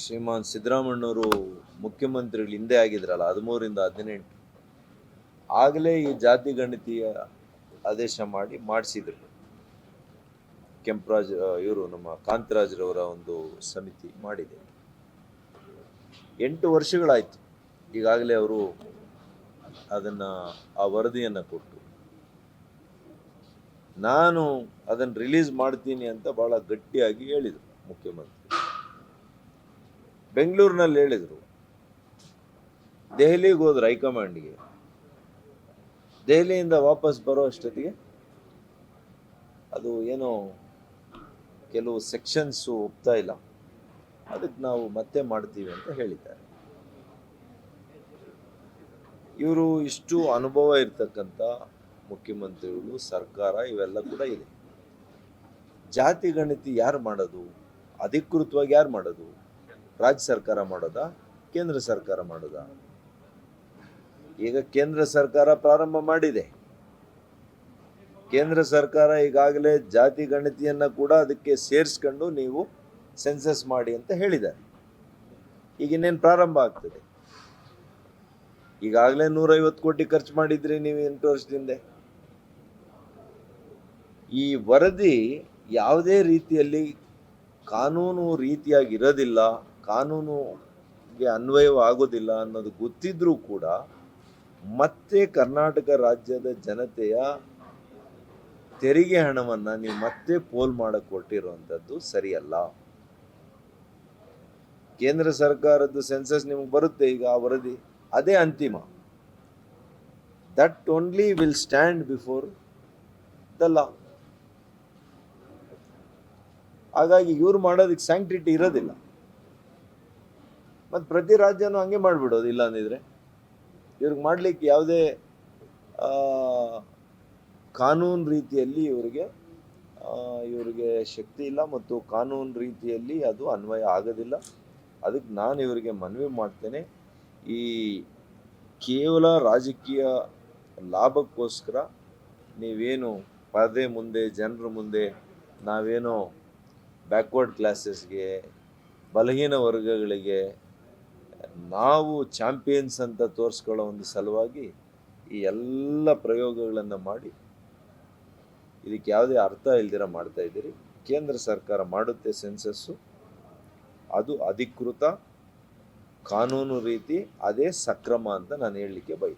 ಶ್ರೀಮಾನ್ ಸಿದ್ದರಾಮಣ್ಣವರು ಮುಖ್ಯಮಂತ್ರಿಗಳು ಹಿಂದೆ ಆಗಿದ್ರಲ್ಲ ಹದಿಮೂರಿಂದ ಹದಿನೆಂಟು. ಆಗಲೇ ಈ ಜಾತಿ ಗಣತಿಯ ಆದೇಶ ಮಾಡಿ ಮಾಡಿಸಿದ್ರು. ಕೆಂಪರಾಜ್ ಇವರು ನಮ್ಮ ಕಾಂತರಾಜ್ರವರ ಒಂದು ಸಮಿತಿ ಮಾಡಿದೆ. ಎಂಟು ವರ್ಷಗಳಾಯಿತು. ಈಗಾಗಲೇ ಅವರು ಅದನ್ನು, ಆ ವರದಿಯನ್ನು ಕೊಟ್ಟು. ನಾನು ಅದನ್ನು ರಿಲೀಸ್ ಮಾಡ್ತೀನಿ ಅಂತ ಭಾಳ ಗಟ್ಟಿಯಾಗಿ ಹೇಳಿದರು ಮುಖ್ಯಮಂತ್ರಿ. ಬೆಂಗಳೂರಿನಲ್ಲಿ ಹೇಳಿದರು, ದೆಹಲಿಗೆ ಹೋದ್ರು ಹೈಕಮಾಂಡ್ಗೆ. ದೆಹಲಿಯಿಂದ ವಾಪಸ್ ಬರೋ ಅಷ್ಟೊತ್ತಿಗೆ ಅದು ಏನೋ ಕೆಲವು ಸೆಕ್ಷನ್ಸು ಒಪ್ತಾ ಇಲ್ಲ. ಅದಕ್ಕೆ ನಾವು ಮತ್ತೆ ಮಾಡ್ತೀವಿ ಅಂತ ಹೇಳಿದ್ದಾರೆ. ಇವರು ಇಷ್ಟು ಅನುಭವ ಇರ್ತಕ್ಕಂಥ ಮುಖ್ಯಮಂತ್ರಿಗಳು, ಸರ್ಕಾರ ಇವೆಲ್ಲ ಕೂಡ ಇದೆ. ಜಾತಿ ಗಣತಿ ಯಾರು ಮಾಡೋದು? ಅಧಿಕೃತವಾಗಿ ಯಾರು ಮಾಡೋದು? ರಾಜ್ಯ ಸರ್ಕಾರ ಮಾಡೋದಾ, ಕೇಂದ್ರ ಸರ್ಕಾರ ಮಾಡೋದಾ? ಈಗ ಕೇಂದ್ರ ಸರ್ಕಾರ ಪ್ರಾರಂಭ ಮಾಡಿದೆ. ಕೇಂದ್ರ ಸರ್ಕಾರ ಈಗಾಗಲೇ ಜಾತಿ ಗಣತಿಯನ್ನು ಕೂಡ ಅದಕ್ಕೆ ಸೇರಿಸ್ಕೊಂಡು ನೀವು ಸೆನ್ಸಸ್ ಮಾಡಿ ಅಂತ ಹೇಳಿದ್ದಾರೆ. ಈಗ ಇನ್ನೇನು ಪ್ರಾರಂಭ ಆಗ್ತದೆ? ಈಗಾಗಲೇ ನೂರೈವತ್ತು ಕೋಟಿ ಖರ್ಚು ಮಾಡಿದ್ರಿ ನೀವು ಎಂಟು ವರ್ಷದಿಂದ. ಈ ವರದಿ ಯಾವುದೇ ರೀತಿಯಲ್ಲಿ ಕಾನೂನು ರೀತಿಯಾಗಿ ಇರೋದಿಲ್ಲ. ಕಾನೂನುಗೆ ಅನ್ವಯವಾಗೋದಿಲ್ಲ ಅನ್ನೋದು ಗೊತ್ತಿದ್ರೂ ಕೂಡ ಮತ್ತೆ ಕರ್ನಾಟಕ ರಾಜ್ಯದ ಜನತೆಯ ತೆರಿಗೆ ಹಣವನ್ನು ನೀವು ಮತ್ತೆ ಪೋಲ್ ಮಾಡಕ್ಕೆ ಕೊಟ್ಟಿರುವಂಥದ್ದು ಸರಿಯಲ್ಲ. ಕೇಂದ್ರ ಸರ್ಕಾರದ ಸೆನ್ಸಸ್ ನಿಮಗೆ ಬರುತ್ತೆ ಈಗ ಆ ವರದಿ. ಅದೇ ಅಂತಿಮ. That only will stand before the law ಹಾಗಾಗಿ ಇವ್ರು ಮಾಡೋದಕ್ಕೆ ಸ್ಯಾಂಕ್ಟಿಟಿ ಇರೋದಿಲ್ಲ. ಮತ್ತು ಪ್ರತಿ ರಾಜ್ಯನೂ ಹಂಗೆ ಮಾಡಿಬಿಡೋದು, ಇಲ್ಲ ಅಂದಿದ್ರೆ. ಇವ್ರಿಗೆ ಮಾಡಲಿಕ್ಕೆ ಯಾವುದೇ ಕಾನೂನು ರೀತಿಯಲ್ಲಿ ಇವರಿಗೆ ಇವರಿಗೆ ಶಕ್ತಿ ಇಲ್ಲ ಮತ್ತು ಕಾನೂನು ರೀತಿಯಲ್ಲಿ ಅದು ಅನ್ವಯ ಆಗೋದಿಲ್ಲ. ಅದಕ್ಕೆ ನಾನು ಇವರಿಗೆ ಮನವಿ ಮಾಡ್ತೇನೆ. ಈ ಕೇವಲ ರಾಜಕೀಯ ಲಾಭಕ್ಕೋಸ್ಕರ ನೀವೇನು ಪರದೆ ಮುಂದೆ, ಜನರ ಮುಂದೆ ನಾವೇನೋ ಬ್ಯಾಕ್ವರ್ಡ್ ಕ್ಲಾಸಸ್ಗೆ, ಬಲಹೀನ ವರ್ಗಗಳಿಗೆ ನಾವು ಚಾಂಪಿಯನ್ಸ್ ಅಂತ ತೋರಿಸ್ಕೊಳ್ಳೋ ಒಂದು ಸಲುವಾಗಿ ಈ ಎಲ್ಲ ಪ್ರಯೋಗಗಳನ್ನು ಮಾಡಿ ಇದಕ್ಕೆ ಯಾವುದೇ ಅರ್ಥ ಇಲ್ದಿರ ಮಾಡ್ತಾ ಇದ್ದೀರಿ. ಕೇಂದ್ರ ಸರ್ಕಾರ ಮಾಡುತ್ತೆ ಸೆನ್ಸಸ್ಸು. ಅದು ಅಧಿಕೃತ ಕಾನೂನು ರೀತಿ, ಅದೇ ಸಕ್ರಮ ಅಂತ ನಾನು ಹೇಳಲಿಕ್ಕೆ ಬೈ